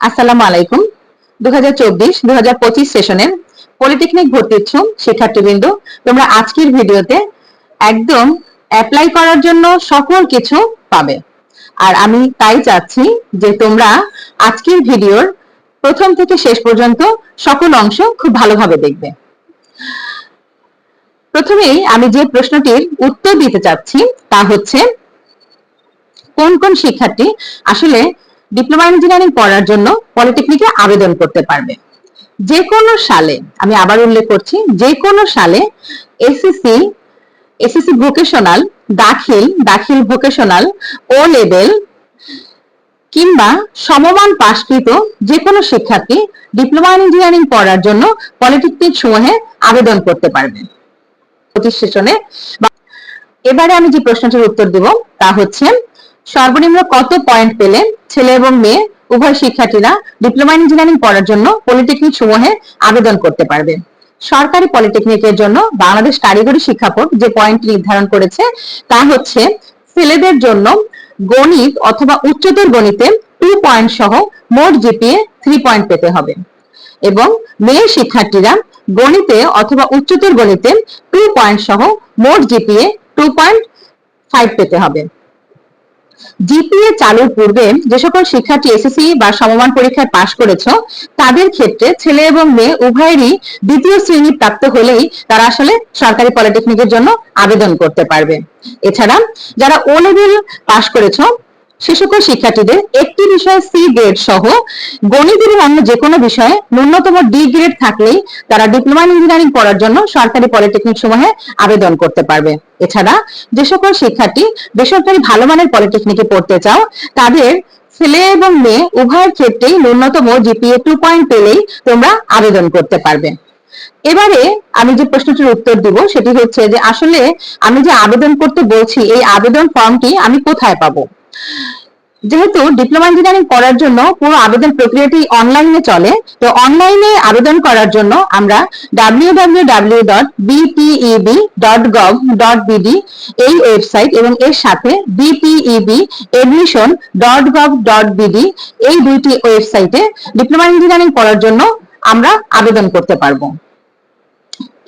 আসসালামু আলাইকুম। দু হাজার চব্বিশ দু হাজার পঁচিশ সেশনের পলিটেকনিক ভর্তি ইচ্ছুক শিক্ষার্থীবৃন্দ। তোমরা আজকের ভিডিওতে একদম অ্যাপ্লাই করার জন্য সকল কিছু পাবে। আর আমি তাই চাচ্ছি যে তোমরা আজকের ভিডিওর প্রথম থেকে শেষ পর্যন্ত সকল অংশ খুব ভালোভাবে দেখবে। প্রথমেই আমি যে প্রশ্নটির উত্তর দিতে চাচ্ছি তা হচ্ছে, কোন কোন শিক্ষার্থী আসলে ডিপ্লোমা ইঞ্জিনিয়ারিং পড়ার জন্য পলিটেকনিকে আবেদন করতে পারবে। যে কোনো সালে, আমি আবার উল্লেখ করছি যে কোনো সালে এসএসসি এসএসসি ভোকেশনাল দাখিল দাখিল ভোকেশনাল ও লেভেল কিংবা সমমান পাশকৃত যে কোনো শিক্ষার্থী ডিপ্লোমা ইঞ্জিনিয়ারিং পড়ার জন্য পলিটেকনিক সমূহে আবেদন করতে পারবে। সেশনে এবারে আমি যে প্রশ্নটির উত্তর দেব তা হচ্ছে সর্বনিম্ন কত পয়েন্ট পেলে ছেলে এবং মেয়ে, উভয় শিক্ষার্থীরা ডিপ্লোমা ইঞ্জিনিয়ারিং পড়ার জন্য পলিটেকনিক সমূহে আবেদন করতে পারবে? সরকারি পলিটেকনিকের জন্য বাংলাদেশ কারিগরি শিক্ষা বোর্ড যে পয়েন্ট নির্ধারণ করেছে, তা হচ্ছে ছেলেদের জন্য গণিত অথবা উচ্চতর গণিতে টু পয়েন্ট সহ মোট জিপিএ থ্রি পয়েন্ট পেতে হবে। এবং মেয়ে শিক্ষার্থীরা গণিতে অথবা উচ্চতর গণিতে টু পয়েন্ট সহ মোট জিপিএ টু পয়েন্ট ফাইভ পেতে হবে। জিপিএ চালুর পূর্বে যে সকল শিক্ষার্থী এসএসসি বা সমমান পরীক্ষায় পাশ করেছ, তাদের ক্ষেত্রে ছেলে এবং মেয়ে উভয়েরই দ্বিতীয় শ্রেণি প্রাপ্ত হলেই তারা আসলে সরকারি পলিটেকনিকের জন্য আবেদন করতে পারবে। এছাড়া যারা ও লেভেল পাশ করেছ সে সকল শিক্ষার্থীদের একটি বিষয়ে সি গ্রেড সহ গণিত এবং অন্য যে কোনো বিষয়ে ন্যূনতম ডি গ্রেড থাকলেই তারা ডিপ্লোমা ইঞ্জিনিয়ারিং পড়ার জন্য সরকারি পলিটেকনিক সমূহে আবেদন করতে পারবে। এছাড়া যে সকল শিক্ষার্থী বেসরকারি ভালো মানের পলিটেকনিকে পড়তে চাও, তাদের ছেলে এবং মেয়ে উভয়ের ক্ষেত্রেই ন্যূনতম জিপিএ টু পয়েন্ট পেলেই তোমরা আবেদন করতে পারবে। এবারে আমি যে প্রশ্নটির উত্তর দিব, সেটি হচ্ছে যে আসলে আমি যে আবেদন করতে বলছি, এই আবেদন ফর্মটি আমি কোথায় পাবো? যেহেতু ডিপ্লোমা ইঞ্জিনিয়ারিং করার জন্য পুরো আবেদন প্রক্রিয়াটি অনলাইনে চলে, তো অনলাইনে আবেদন করার জন্য আমরা www.bpeb.gov.bd এই ওয়েবসাইট এবং এর সাথে bpebadmission.gov.bd এই দুইটি ওয়েবসাইটে ডিপ্লোমা ইঞ্জিনিয়ারিং করার জন্য আমরা আবেদন করতে পারব।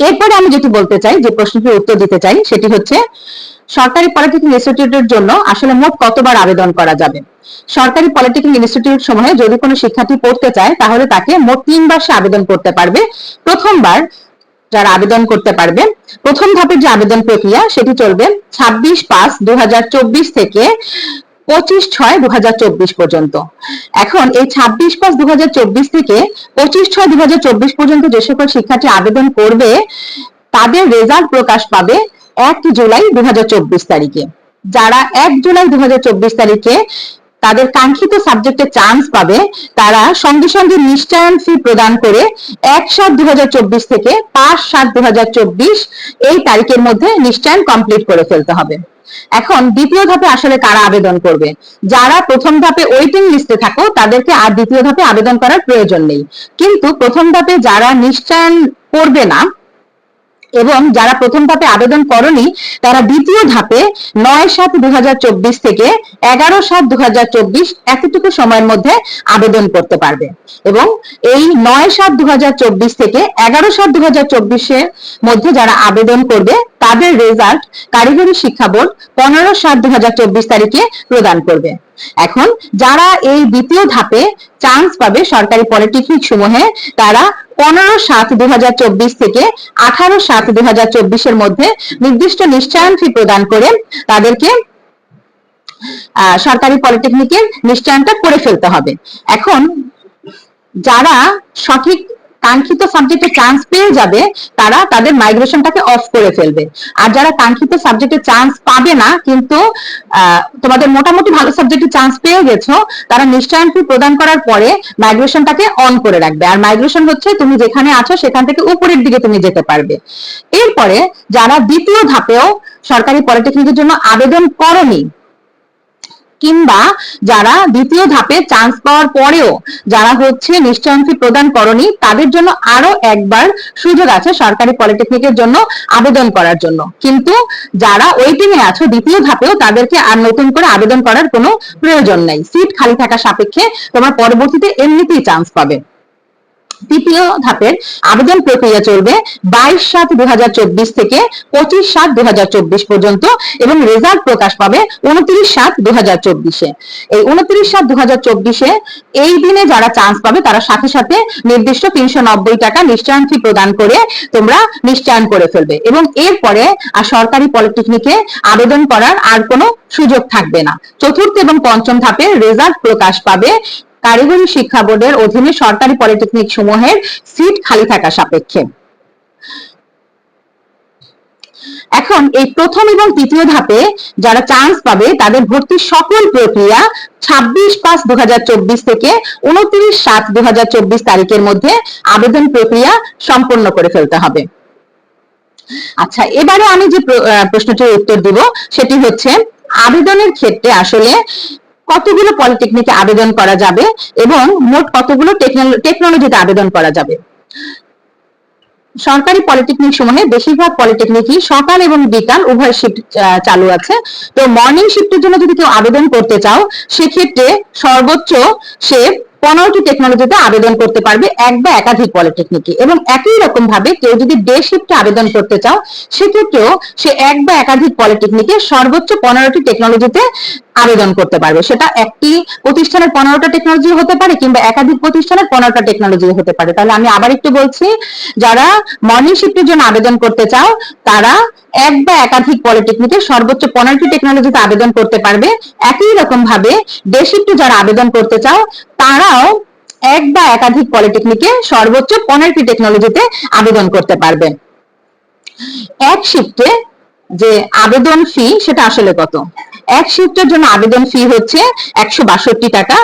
এরপরে আমি যেটি বলতে চাই, যে প্রশ্নটির উত্তর দিতে চাই, সেটি হচ্ছে, সরকারি পলিটেকনিক ইনস্টিটিউটের জন্য আসলে মোট কতবার আবেদন করা যাবে? সরকারি পলিটেকনিক ইনস্টিটিউট সমূহে যদি কোনো শিক্ষার্থী পড়তে চায়, তাহলে তাকে মোট তিনবার সে আবেদন করতে পারবে। প্রথমবার যারা আবেদন করতে পারবে, প্রথম ধাপের যে আবেদন প্রক্রিয়া, সেটি চলবে ছাব্বিশ পাঁচ দু থেকে পঁচিশ ছয় দু পর্যন্ত। এখন এই ছাব্বিশ পাঁচ দু থেকে পঁচিশ ছয় দু পর্যন্ত যে সকল শিক্ষার্থী আবেদন করবে, তাদের রেজাল্ট প্রকাশ পাবে এক জুলাই দু হাজার চব্বিশ তারিখে। যারা এক জুলাই দু হাজার চব্বিশ তারিখে তাদের কাঙ্ক্ষিত সাবজেক্টে চান্স পাবে তারা সঙ্গে সঙ্গে নিশ্চয়ন ফি প্রদান করে এক সাত দু থেকে পাঁচ সাত দু এই তারিখের মধ্যে নিশ্চয়ন কমপ্লিট করে ফেলতে হবে। এখন দ্বিতীয় ধাপে আসলে কারা আবেদন করবে? যারা প্রথম ধাপে ওয়েটিং লিস্টে থাকো, তাদেরকে আর দ্বিতীয় ধাপে আবেদন করার প্রয়োজন নেই। কিন্তু প্রথম ধাপে যারা নিশ্চয়ন করবে না এবং যারা প্রথম ধাপে আবেদন করনি, তারা দ্বিতীয় ধাপে নয় সাত দু থেকে এগারো সাত দু এতটুকু সময়ের মধ্যে আবেদন করতে পারবে। এবং এই নয় সাত দু থেকে এগারো সাত দু এর মধ্যে যারা আবেদন করবে তাদের রেজাল্ট কারিগরি শিক্ষা বোর্ড পনেরো সাত দু তারিখে প্রদান করবে। এখন যারা এই দ্বিতীয় ধাপে চান্স পাবে সরকারি পলিটেকনিক সমূহে, তারা পনেরো সাত দু থেকে আঠারো সাত দু এর মধ্যে নির্দিষ্ট নিশ্চয়ন ফি প্রদান করে তাদেরকে সরকারি পলিটেকনিকের নিশ্চয়নটা করে ফেলতে হবে। এখন যারা সঠিক কাঙ্ক্ষিত সাবজেক্টে চান্স পেয়ে যাবে, তারা তাদের মাইগ্রেশনটাকে অফ করে ফেলবে। আর যারা কাঙ্ক্ষিত সাবজেক্টে চান্স পাবে না, কিন্তু তোমাদের মোটামুটি ভালো সাবজেক্টে চান্স পেয়ে গেছো, তারা নিশ্চয়ন ফি প্রদান করার পরে মাইগ্রেশনটাকে অন করে রাখবে। আর মাইগ্রেশন হচ্ছে তুমি যেখানে আছো, সেখান থেকে উপরের দিকে তুমি যেতে পারবে। এরপরে যারা দ্বিতীয় ধাপেও সরকারি পলিটেকনিকের জন্য আবেদন করনি কিংবা যারা দ্বিতীয় ধাপে চান্স পাওয়ার পরেও যারা হচ্ছে নিশ্চয়ন্ত্রী প্রদান করনি, তাদের জন্য আরও একবার সুযোগ আছে সরকারি পলিটেকনিকের জন্য আবেদন করার জন্য। কিন্তু যারা ওয়েটিং এ আছো দ্বিতীয় ধাপেও, তাদেরকে আর নতুন করে আবেদন করার কোনো প্রয়োজন নাই। সিট খালি থাকা সাপেক্ষে তোমার পরবর্তীতে এমনিতেই চান্স পাবে। তৃতীয় ধাপের আবেদন প্রক্রিয়া চলবে বাইশ সাত দু থেকে পঁচিশ সাত দু পর্যন্ত এবং রেজাল্ট প্রকাশ পাবে উনত্রিশ সাত দু এই উনত্রিশ সাত দু এই দিনে যারা চান্স পাবে তারা সাথে সাথে নির্দিষ্ট তিনশো নব্বই টাকা নিশ্চয়ন ফি প্রদান করে তোমরা নিশ্চয়ন করে ফেলবে এবং এরপরে আর সরকারি পলিটেকনিকে আবেদন করার আর কোনো সুযোগ থাকবে না। চতুর্থ এবং পঞ্চম ধাপে রেজাল্ট প্রকাশ পাবে কারিগরি শিক্ষা বোর্ডের অধীনে সরকারি পলিটেকনিক সমূহের সিট খালি থাকা সাপেক্ষে। এখন এই প্রথম এবং তৃতীয় ধাপে যারা চান্স পাবে, তাদের ভর্তির সকল প্রক্রিয়া ছাব্বিশ পাঁচ দু থেকে উনত্রিশ সাত দু তারিখের মধ্যে আবেদন প্রক্রিয়া সম্পন্ন করে ফেলতে হবে। আচ্ছা এবারে আমি যে প্রশ্নটির উত্তর দিব, সেটি হচ্ছে আবেদনের ক্ষেত্রে আসলে কতগুলো পলিটেকনিকে আবেদন করা যাবে এবং মোট কতগুলো টেকনোলজিতে আবেদন করা যাবে? সরকারি পলিটেকনিক সমূহে বেশিরভাগ পলিটেকনিকই সকাল এবং বিকাল উভয় শিফট চালু আছে। তো মর্নিং শিফটের জন্য যদি কেউ আবেদন করতে চাও, সেক্ষেত্রে সর্বোচ্চ সে পনেরোটি টেকনোলজিতে আবেদন করতে পারবে এক বা একাধিক পলিটেকনিকে এবং একই রকম ভাবে কেউ যদি ডে শিফটে আবেদন করতে চাও, সেক্ষেত্রেও সে এক বা একাধিক পলিটেকনিকে সর্বোচ্চ পনেরোটি টেকনোলজিতে আবেদন করতে পারবে। সেটা একটি প্রতিষ্ঠানের পনেরোটা টেকনোলজি হতে পারে কিংবা একাধিক প্রতিষ্ঠানের পনেরোটা টেকনোলজি হতে পারে। তাহলে আমি আবার একটু বলছি, যারা মর্নিং শিফটের জন্য আবেদন করতে চাও, তারা এক বা একাধিক পলিটেকনিকে সর্বোচ্চ পনেরোটি টেকনোলজিতে আবেদন করতে পারবে। একই রকম ভাবে ডে শিফটে যারা আবেদন করতে চাও তারাও এক বা একাধিক পলিটেকনিকে সর্বোচ্চ পনেরোটি টেকনোলজিতে আবেদন করতে পারবে। এক শিফটে যে আবেদন ফি সেটা আসলে কত? এক শিফটের জন্য আবেদন ফি হচ্ছে একশো বাষট্টি টাকা।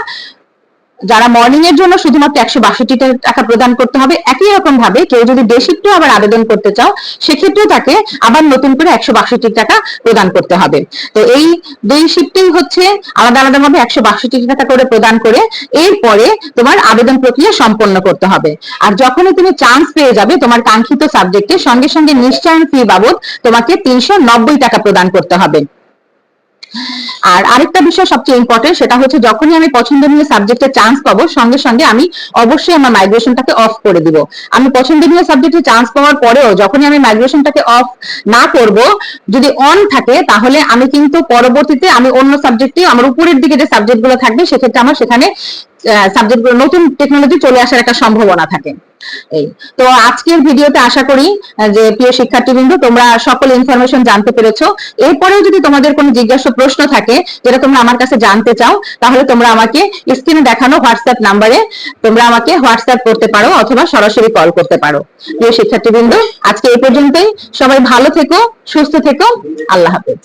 যারা মর্নিং এর জন্য শুধুমাত্র একশো বাষট্টি টাকা প্রদান করতে হবে, একই রকম ভাবে কেউ যদি ডে আবার আবেদন করতে চাও, সেক্ষেত্রেও তাকে আবার নতুন করে একশো বাষট্টি টাকা প্রদান করতে হবে। তো এই দুই শিফটেই হচ্ছে আলাদা আলাদা ভাবে একশো বাষট্টি টাকা করে প্রদান করে এরপরে তোমার আবেদন প্রক্রিয়া সম্পন্ন করতে হবে। আর যখনই তুমি চান্স পেয়ে যাবে, তোমার কাঙ্ক্ষিত সাবজেক্টে সঙ্গে সঙ্গে নিশ্চয়ন ফি বাবদ তোমাকে তিনশো নব্বই টাকা প্রদান করতে হবে। আর আরেকটা বিষয় সবচেয়ে ইম্পর্টেন্ট সেটা হচ্ছে যখনই আমি পছন্দনীয় সাবজেক্টে চান্স পাবো, সঙ্গে সঙ্গে আমি অবশ্যই আমার মাইগ্রেশনটাকে অফ করে দিব। আমি পছন্দনীয় সাবজেক্টে চান্স পাওয়ার পরেও যখনই আমি মাইগ্রেশনটাকে অফ না করব, যদি অন থাকে, তাহলে আমি কিন্তু পরবর্তীতে আমি অন্য সাবজেক্টে আমার উপরের দিকে যে সাবজেক্টগুলো থাকবে, সেক্ষেত্রে আমার সেখানে সাবজেক্টগুলো নতুন টেকনোলজি চলে আসার একটা সম্ভাবনা থাকে। এই, তো আজকের ভিডিওতে আশা করি যে প্রিয় শিক্ষার্থীবৃন্দ, তোমরা সকল ইনফরমেশন জানতে পেরেছ। এরপরেও যদি তোমাদের কোনো জিজ্ঞাসা, প্রশ্ন থাকে, যেটা তোমরা আমার কাছে জানতে চাও, তাহলে তোমরা আমাকে স্ক্রিনে দেখানো হোয়াটসঅ্যাপ নাম্বারে তোমরা আমাকে হোয়াটসঅ্যাপ করতে পারো, অথবা সরাসরি কল করতে পারো। প্রিয় শিক্ষার্থীবৃন্দ, আজকে এই পর্যন্তই। সবাই ভালো থেকো, সুস্থ থেকো। আল্লাহ হাফেজ।